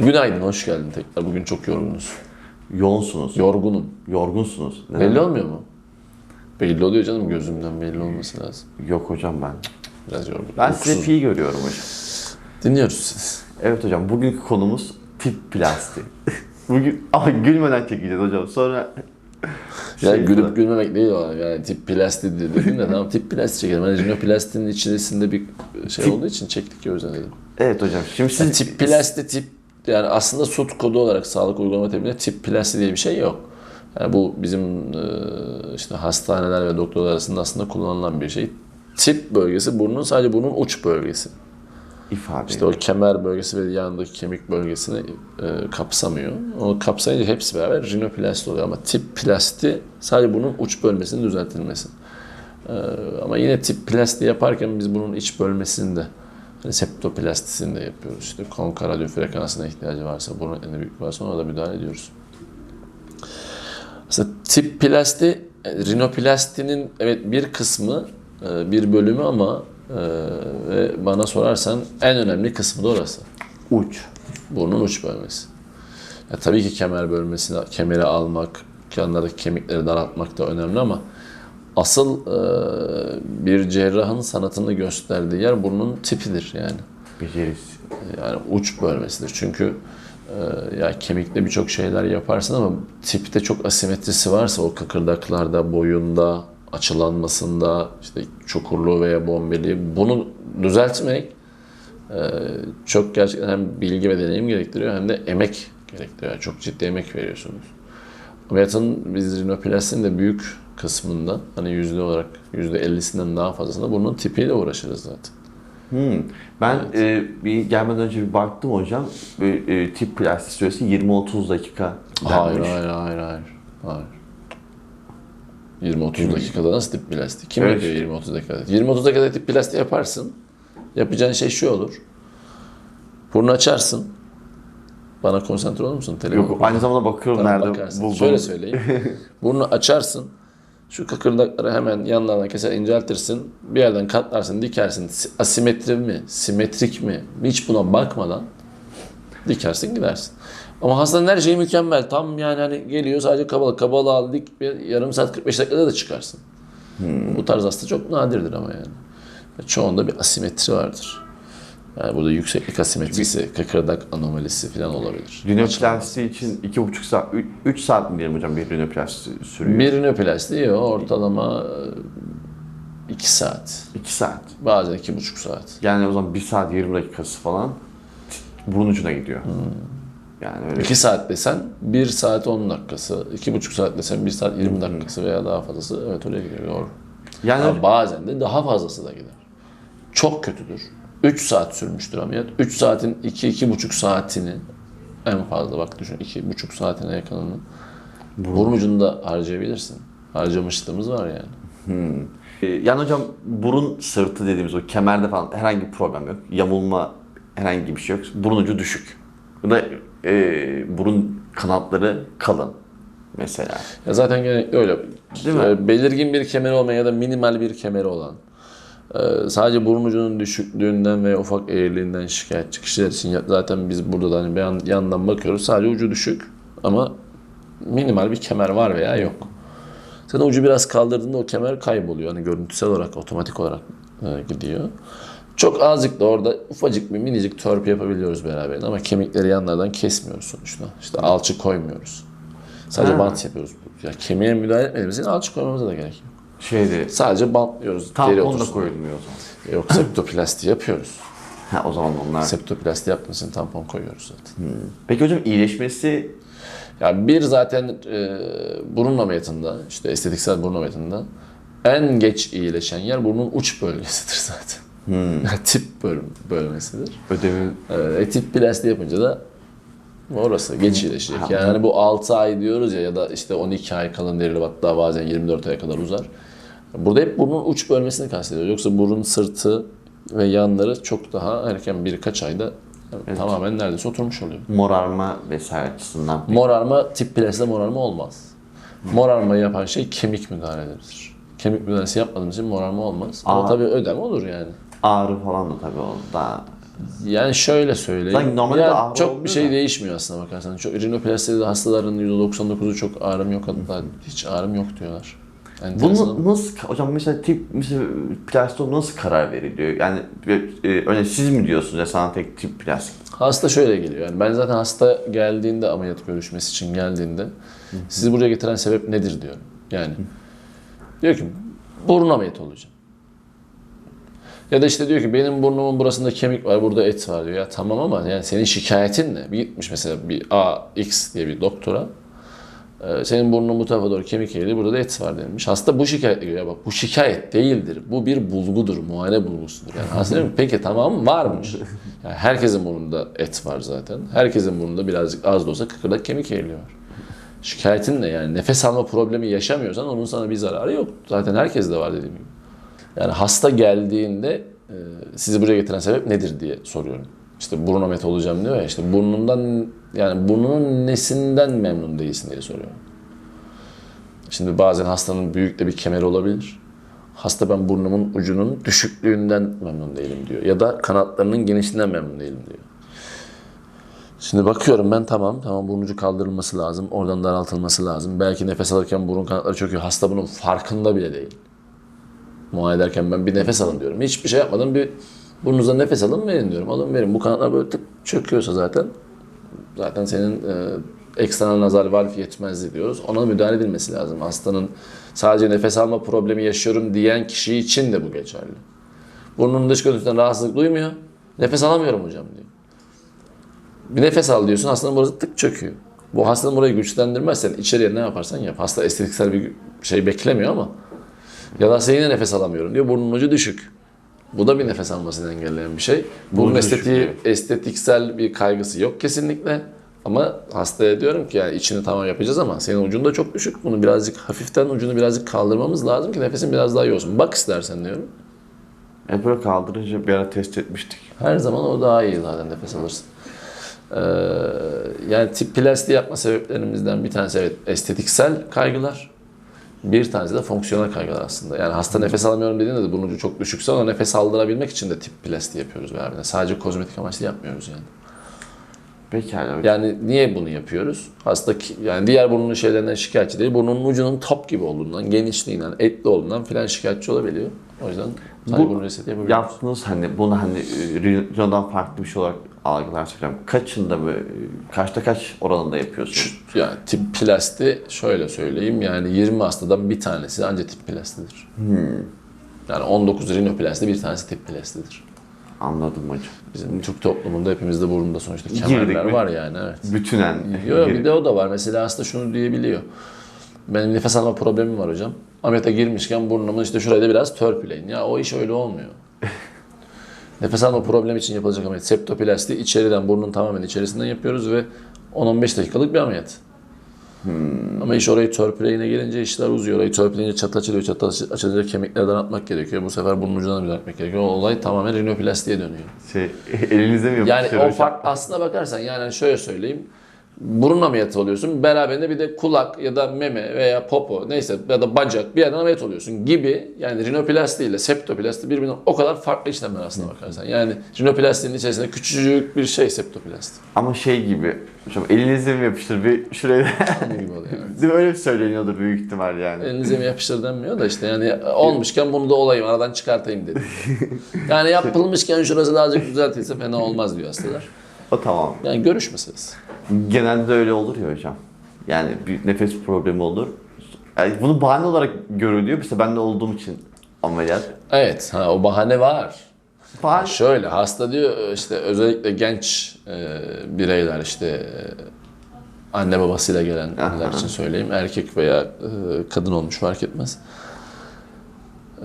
Günaydın, hoş geldin tekrar. Bugün çok yorgunuz. Yoğunsunuz. Yorgunum. Yorgunsunuz. Neden? Belli olmuyor mu? Belli oluyor canım gözümden belli olması lazım. Yok hocam ben. Biraz yorgun. Ben size Uykusuzum. fi görüyorum hocam. Dinliyoruz siz. Evet hocam bugünkü konumuz tip plastik. Bugün ama gülmeden çekeceğiz hocam. Sonra Ya Şey- gülüp gülmemek değil o. Yani tip plastik dedin de tamam tip plastik çekelim. Hani rinoplastin içerisinde bir şey Tip- olduğu için çektik ya o yüzden dedim. Evet hocam. Şimdi siz Yani tip plastik tip yani aslında SUT kodu olarak sağlık uygulama teriminde tip plastik diye bir şey yok. Yani bu bizim e, işte hastaneler ve doktorlar arasında aslında kullanılan bir şey. Tip bölgesi burnun sadece burnun uç bölgesi. ifade İşte o kemer bölgesi ve yanındaki kemik bölgesini e, kapsamıyor. Onu kapsayınca hepsi beraber rinoplasti oluyor ama tip plasti sadece bunun uç bölmesinin düzeltilmesi. E, ama yine tip plasti yaparken biz bunun iç bölmesini de hani septoplastisini de yapıyoruz. İşte konka radyo frekansına ihtiyacı varsa, burun etinde büyük varsa ona da müdahale ediyoruz. Aslında tip plasti, e, rinoplastinin evet bir kısmı, e, bir bölümü ama e, ve bana sorarsan en önemli kısmı da orası. uç. Burnun uç bölmesi. Ya tabii ki kemer bölmesini, kemeri almak, yanlardaki kemikleri daraltmak da önemli ama asıl e, bir cerrahın sanatını gösterdiği yer burnun tipidir yani. Becerisi. Yani uç bölmesidir. Çünkü e, ya kemikte birçok şeyler yaparsın ama tipte çok asimetrisi varsa o kıkırdaklarda, boyunda, açılanmasında, işte çukurluğu veya bombeliği bunu düzeltmek e, çok gerçekten hem bilgi ve deneyim gerektiriyor hem de emek gerektiriyor. Yani çok ciddi emek veriyorsunuz. Ameliyatın biz rinoplastinin de büyük kısmında hani yüzde olarak yüzde ellisinden daha fazlasında burnun tipiyle uğraşırız zaten. Hmm. Ben e, bir gelmeden önce bir baktım hocam. E, e, tip plastik süresi 20-30 dakika Hayır, denmiş. hayır, hayır, hayır. Hayır. 20-30 dakikada nasıl tip plastik? Kim Evet. yapıyor 20-30 dakikada? 20-30 dakikada tip plastik yaparsın. Yapacağın şey şu olur. Burnu açarsın. Bana konsantre olur musun? Telefon Yok aynı zamanda bakıyorum Tamam, nerede bakarsın. buldum. Şöyle söyleyeyim. Burnu açarsın. Şu kıkırdakları hemen yanlarına keser inceltirsin. Bir yerden katlarsın, dikersin. Asimetri mi, simetrik mi? Hiç buna bakmadan dikersin gidersin. Ama hastanın her şeyi mükemmel. Tam yani hani geliyor sadece kabalık. Kabalığı al dik bir yarım saat 45 dakikada da çıkarsın. Bu tarz hasta çok nadirdir ama yani. Çoğunda bir asimetri vardır. Yani burada yükseklik asimetrisi, kıkırdak anomalisi falan olabilir. Rinoplasti için 2,5 saat, 3 saat mi diyelim hocam bir rinoplasti sürüyor? Bir rinoplasti o ortalama 2 saat. 2 saat. Bazen 2,5 saat. Yani o zaman 1 saat 20 dakikası falan burun ucuna gidiyor. Hmm. Yani öyle. 2 saat desen 1 saat 10 dakikası. 2,5 saat desen 1 saat 20 dakikası veya daha fazlası evet öyle gidiyor doğru. Yani Ama bazen de daha fazlası da gider. Çok kötüdür. 3 saat sürmüştür ameliyat. 3 saatin 2-2,5 saatini en fazla bak düşün 2,5 saatine yakınını burun ucunda harcayabilirsin. Harcamışlığımız var yani. Ee, yani hocam burun sırtı dediğimiz o kemerde falan herhangi bir problem yok. Yamulma herhangi bir şey yok. Burun ucu düşük. Bu da e, burun kanatları kalın mesela. Ya zaten genellikle öyle. Değil mi? Belirgin bir kemeri olmayan ya da minimal bir kemeri olan, sadece burun ucunun düşüklüğünden ve ufak eğriliğinden şikayetçi kişiler için zaten biz burada da hani bir yan- yandan bakıyoruz. Sadece ucu düşük ama minimal bir kemer var veya yok. Sen ucu biraz kaldırdığında o kemer kayboluyor. Hani görüntüsel olarak, otomatik olarak e, gidiyor. Çok azıcık da orada ufacık bir minicik törpü yapabiliyoruz beraber ama kemikleri yanlardan kesmiyoruz sonuçta. İşte alçı koymuyoruz. Sadece Ha. bant yapıyoruz. Ya kemiğe müdahale etmediğimiz için alçı koymamıza da gerek yok. Şeyde Sadece bantlıyoruz. geri tampon da otursun. koyulmuyor o zaman. Yok septoplasti yapıyoruz. Ha, o zaman onlar. Septoplasti için tampon koyuyoruz zaten. Peki hocam iyileşmesi Ya bir zaten e, burun ameliyatında, işte estetiksel burun ameliyatında en geç iyileşen yer burnun uç bölgesidir zaten. tip bölüm, bölmesidir. ödevi E, tip plasti yapınca da orası geç iyileşecek. Ha, Yani hani bu 6 ay diyoruz ya ya da işte 12 ay kalın derili hatta bazen 24 aya kadar uzar. Burada hep burnun uç bölmesini kastediyoruz. Yoksa burun sırtı ve yanları çok daha erken birkaç ayda tamamen neredeyse oturmuş oluyor. morarma vesaire açısından. Morarma tip plastide morarma olmaz. Morarmayı yapan şey kemik müdahaleleridir. Kemik müdahalesi yapmadığımız için morarma olmaz. Ama Aa. tabii ödem olur yani. Ağrı falan da tabii o daha Yani şöyle söyleyeyim. Sanki normalde Ya ağrı çok bir şey da. değişmiyor aslında bakarsan. Çok rinoplastik hastaların %99'u çok ağrım yok hatta hiç ağrım yok diyorlar. Enteresan. Bunu nasıl, hocam mesela tip, mesela plastik nasıl karar veriliyor? Yani e, öyle siz mi diyorsunuz ya sana tek tip plastik? Hasta şöyle geliyor. Yani ben zaten hasta geldiğinde ameliyat görüşmesi için geldiğinde sizi buraya getiren sebep nedir diyorum. Yani diyor ki burun ameliyatı olacağım. Ya da işte diyor ki benim burnumun burasında kemik var, burada et var diyor. Ya tamam ama yani senin şikayetin ne? Bir gitmiş mesela bir AX diye bir doktora. Ee, Senin burnun bu tarafa doğru kemik eğri, burada da et var denilmiş. Hasta bu şikayetle geliyor. Bak bu şikayet değildir. Bu bir bulgudur, muayene bulgusudur. Yani hasta diyor ki, peki tamam varmış. Yani herkesin burnunda et var zaten. Herkesin burnunda birazcık az da olsa kıkırdak kemik eğriliği var. Şikayetin ne yani? Nefes alma problemi yaşamıyorsan onun sana bir zararı yok. Zaten herkes de var dediğim gibi. Yani hasta geldiğinde e, sizi buraya getiren sebep nedir diye soruyorum. İşte burun ameliyatı olacağım diyor ya işte burnundan yani burnunun nesinden memnun değilsin diye soruyorum. Şimdi bazen hastanın büyük de bir kemeri olabilir. Hasta ben burnumun ucunun düşüklüğünden memnun değilim diyor. Ya da kanatlarının genişliğinden memnun değilim diyor. Şimdi bakıyorum ben tamam tamam burun ucu kaldırılması lazım. Oradan daraltılması lazım. Belki nefes alırken burun kanatları çöküyor. Hasta bunun farkında bile değil muayene ederken ben bir nefes alın diyorum. Hiçbir şey yapmadan bir burnunuza nefes alın verin diyorum. Alın verin. Bu kanatlar böyle tık çöküyorsa zaten zaten senin e, eksternal nazal valv yetmezliği diyoruz. Ona müdahale edilmesi lazım. Hastanın sadece nefes alma problemi yaşıyorum diyen kişi için de bu geçerli. Burnunun dış görüntüsünden rahatsızlık duymuyor. Nefes alamıyorum hocam diyor. Bir nefes al diyorsun hastanın burası tık çöküyor. Bu hastanın burayı güçlendirmezsen içeriye ne yaparsan yap. Hasta estetiksel bir şey beklemiyor ama ya da sen yine nefes alamıyorum diyor. Burnun ucu düşük. Bu da bir nefes almasını engelleyen bir şey. Bunun Burnu estetiği, düşük estetiksel bir kaygısı yok kesinlikle. Ama hastaya diyorum ki yani içini tamam yapacağız ama senin ucun da çok düşük. Bunu birazcık hafiften ucunu birazcık kaldırmamız lazım ki nefesin biraz daha iyi olsun. Bak istersen diyorum. E böyle kaldırınca bir ara test etmiştik. Her zaman o daha iyi zaten nefes alırsın. Ee, yani tip plastiği yapma sebeplerimizden bir tanesi evet estetiksel kaygılar. Bir tanesi de fonksiyonel kaygılar aslında. Yani hasta nefes alamıyorum dediğinde de bunun ucu çok düşükse ona nefes aldırabilmek için de tip plastiği yapıyoruz beraber. Sadece kozmetik amaçlı yapmıyoruz yani. Pekala hocam. Yani niye bunu yapıyoruz? Hasta ki- yani diğer burnunun şeylerinden şikayetçi değil. Burnunun ucunun top gibi olduğundan, genişliğinden, etli olduğundan filan şikayetçi olabiliyor. O yüzden sadece Bu burun reseti yapabiliyoruz. yaptığınız hani bunu hani e, Rino'dan farklı bir şey olarak algılarsak hocam. Kaçında böyle kaçta kaç oranında yapıyorsunuz? Yani tip plasti şöyle söyleyeyim yani 20 hastadan bir tanesi ancak tip plastidir. Yani 19 rinoplasti bir tanesi tip plastidir. Anladım hocam. Bizim Türk toplumunda hepimizde burnunda sonuçta Girdik kemerler mi? var yani evet. Bütünen. Yok bir de o da var. Mesela hasta şunu diyebiliyor. Benim nefes alma problemim var hocam. Ameliyata girmişken burnumun işte şurayı da biraz törpüleyin. Ya o iş öyle olmuyor. Nefes alma problemi için yapılacak ameliyat. Septoplasti içeriden burnun tamamen içerisinden yapıyoruz ve 10-15 dakikalık bir ameliyat. Ama iş orayı törpüleyine gelince işler uzuyor. Orayı törpüleyince çatı açılıyor. Çatı açı- açılınca kemiklerden atmak gerekiyor. Bu sefer burnun ucundan müdahale etmek gerekiyor. O olay tamamen rinoplastiğe dönüyor. Şey, elinize mi Yani yapıştırıyor o hocam? fark aslına bakarsan yani şöyle söyleyeyim. Burun ameliyatı oluyorsun. Beraberinde bir de kulak ya da meme veya popo neyse ya da bacak bir yerden ameliyat oluyorsun gibi. Yani rinoplasti ile septoplasti birbirinden o kadar farklı işlemler aslına bakarsan. Yani rinoplastinin içerisinde küçücük bir şey septoplasti. Ama şey gibi hocam elinizle mi yapıştır bir şuraya gibi oluyor yani. Değil mi? öyle söyleniyordur büyük ihtimal yani. Elinize mi yapıştır denmiyor da işte yani olmuşken bunu da olayım aradan çıkartayım dedim. Yani yapılmışken şurası da azıcık düzeltilse fena olmaz diyor hastalar. O tamam. Yani görüş meselesi. Genelde öyle olur ya hocam. Yani bir nefes problemi olur. Yani bunu bahane olarak görülüyor. Mesela ben de olduğum için ameliyat. Evet ha, o bahane var. Bahane. Şöyle hasta diyor işte özellikle genç e, bireyler işte e, anne babasıyla gelenler için söyleyeyim erkek veya e, kadın olmuş fark etmez.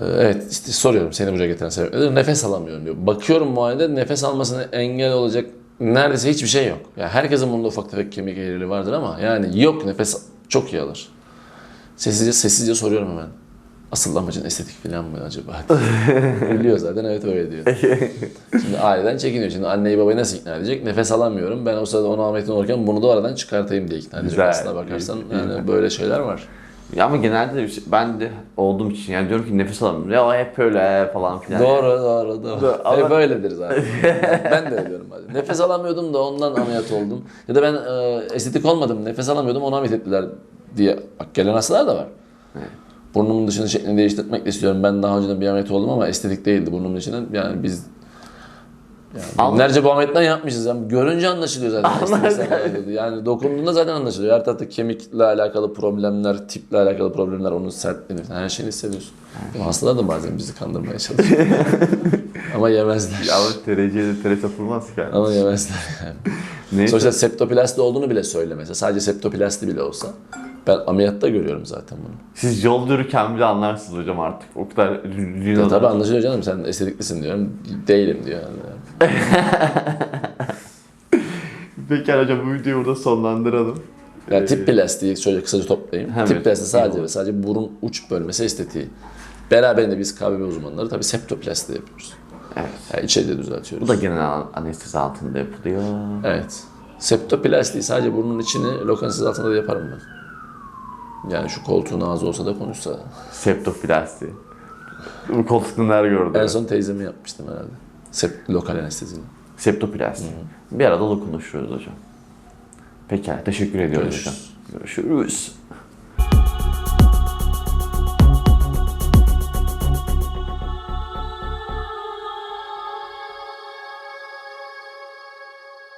E, evet işte soruyorum seni buraya getiren sebep nedir? Nefes alamıyorum diyor. Bakıyorum muayenede nefes almasına engel olacak neredeyse hiçbir şey yok. Ya herkesin bunda ufak tefek kemik eğriliği vardır ama yani yok nefes çok iyi alır. Sessizce sessizce soruyorum hemen. Asıl amacın estetik falan mı acaba? Biliyor zaten evet öyle diyor. Şimdi aileden çekiniyor. Şimdi anneyi babayı nasıl ikna edecek? Nefes alamıyorum. Ben o sırada ona ameliyatını olurken bunu da aradan çıkartayım diye ikna edecek Güzel. aslına bakarsan. Yani böyle şeyler var. Ya ama genelde de ben de olduğum için yani diyorum ki nefes alamıyorum. Ya hep öyle falan filan. Doğru, doğru, doğru. Doğru, ama- Hep böyledir zaten. ben de ölüyorum bazen. Nefes alamıyordum da ondan ameliyat oldum. Ya da ben e, estetik olmadım, nefes alamıyordum, ona ameliyat ettiler diye bak gelen hastalar da var. Burnumun dışını şeklini değiştirmek de istiyorum. Ben daha önceden bir ameliyat oldum ama estetik değildi burnumun dışının. Yani biz yani binlerce bu ameliyatten yapmışız. Yani görünce anlaşılıyor zaten. Ameliyatı. Yani dokunduğunda zaten anlaşılıyor. Her tarafta kemikle alakalı problemler, tiple alakalı problemler, onun sertliğini falan her şeyini hissediyorsun. Hastalar da bazen bizi kandırmaya çalışıyor. ama yemezler. Ya ama TRC'de tere satılmaz ki yani. Ama yemezler yani. Neyse. Sonuçta septoplasti olduğunu bile söylemese. Sadece septoplasti bile olsa. Ben ameliyatta görüyorum zaten bunu. Siz yol yürürken bile anlarsınız hocam artık. O kadar Ya tabii anlaşılıyor canım sen estetiklisin diyorum. Değilim diyor. Yani. Peki hocam bu videoyu burada sonlandıralım. Yani tip plastiği şöyle kısaca toplayayım. Evet. Tip plastiği sadece ve sadece burun uç bölmesi estetiği. Beraberinde biz KBB uzmanları tabii septoplasti yapıyoruz. Evet. Yani içeride düzeltiyoruz. Bu da genel anestezi altında yapılıyor. Evet. Septoplastiği sadece burnun içini lokansiz altında da yaparım ben. Yani şu koltuğun ağzı olsa da konuşsa. Septoplasti. Bu koltukta neler gördü? En son teyzemi yapmıştım herhalde. Sep lokal anesteziyle. Septoplasti. Bir arada da konuşuyoruz hocam. Peki teşekkür ediyoruz Görüşürüz. hocam. Görüşürüz.